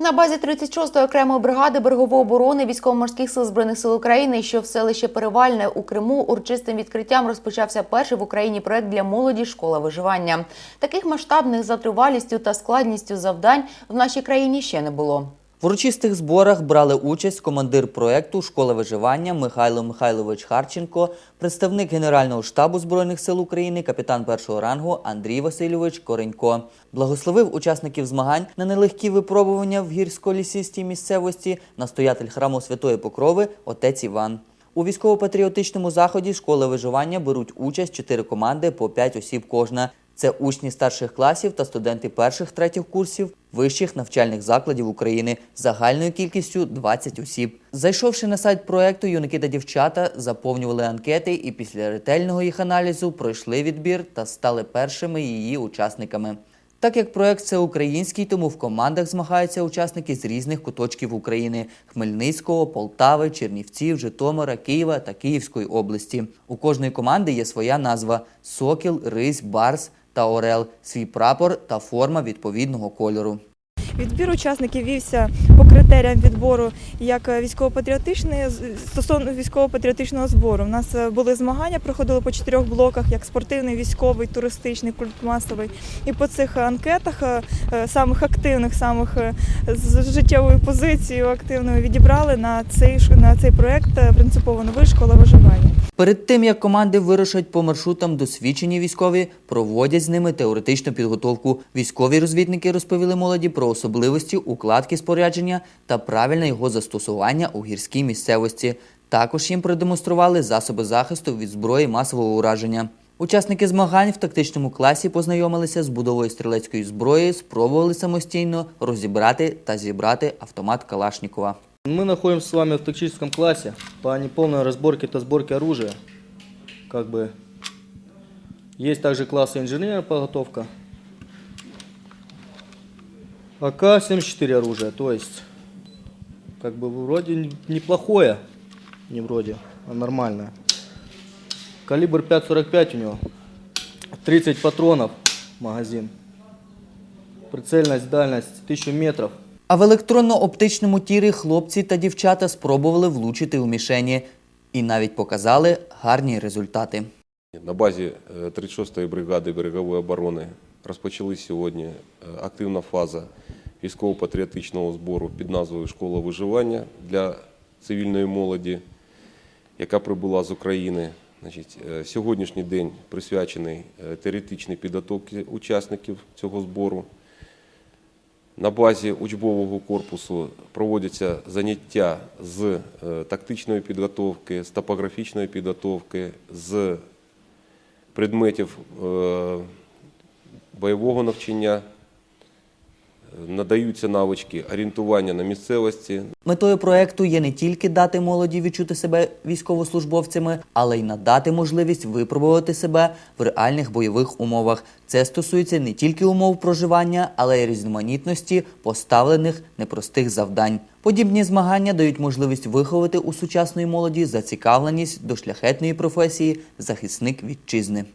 На базі 36-ї окремої бригади берегової оборони військово-морських сил збройних сил України, що в селище Перевальне у Криму, урочистим відкриттям розпочався перший в Україні проект для молоді школа виживання. Таких масштабних за тривалістю та складністю завдань в нашій країні ще не було. В урочистих зборах брали участь командир проекту Школа виживання Михайло Михайлович Харченко, представник Генерального штабу Збройних сил України, капітан першого рангу Андрій Васильович Коренько. Благословив учасників змагань на нелегкі випробування в гірсько-лісистій місцевості настоятель храму Святої Покрови отець Іван. У військово-патріотичному заході школи виживання беруть участь чотири команди по п'ять осіб кожна. Це учні старших класів та студенти перших третіх курсів вищих навчальних закладів України загальною кількістю 20 осіб. Зайшовши на сайт проекту, юнаки та дівчата заповнювали анкети і після ретельного їх аналізу пройшли відбір та стали першими її учасниками. Так як проект це український, тому в командах змагаються учасники з різних куточків України: Хмельницького, Полтави, Чернівців, Житомира, Києва та Київської області. У кожної команди є своя назва: Сокіл, Рись, Барс та Орел, свій прапор та форма відповідного кольору. Відбір учасників вівся по критеріям відбору як військово-патріотичний стосовно військово-патріотичного збору. У нас е, були змагання, проходили по чотирьох блоках, як спортивний, військовий, туристичний, культмасовий. І по цих анкетах е, е, самих активних, самих е, з життєвою позицією активною відібрали на цей на цей проект е, принципово новий школа виживання. Перед тим як команди вирушать по маршрутам, досвідчені військові проводять з ними теоретичну підготовку. Військові розвідники розповіли молоді про особливості укладки спорядження та правильне його застосування у гірській місцевості. Також їм продемонстрували засоби захисту від зброї масового ураження. Учасники змагань в тактичному класі познайомилися з будовою стрілецької зброї, спробували самостійно розібрати та зібрати автомат Калашнікова. Мы находимся с вами в тактическом классе по неполной разборке и сборке оружия. Как бы есть также классы инженерная подготовка. АК-74 оружие, то есть как бы вроде неплохое, не вроде, а нормальное. Калибр 5.45 у него, 30 патронов магазин. Прицельность, дальность 1000 метров. А в електронно-оптичному тірі хлопці та дівчата спробували влучити у мішені і навіть показали гарні результати. На базі е, 36-ї бригади берегової оборони розпочали сьогодні е, активна фаза військово-патріотичного збору під назвою Школа виживання для цивільної молоді, яка прибула з України. Значить, е, сьогоднішній день присвячений е, теоретичній підготовці учасників цього збору. На базі учбового корпусу проводяться заняття з е, тактичної підготовки, з топографічної підготовки, з предметів е, бойового навчання. Надаються навички орієнтування на місцевості, Метою проекту є не тільки дати молоді відчути себе військовослужбовцями, але й надати можливість випробувати себе в реальних бойових умовах. Це стосується не тільки умов проживання, але й різноманітності поставлених непростих завдань. Подібні змагання дають можливість виховати у сучасної молоді зацікавленість до шляхетної професії захисник вітчизни.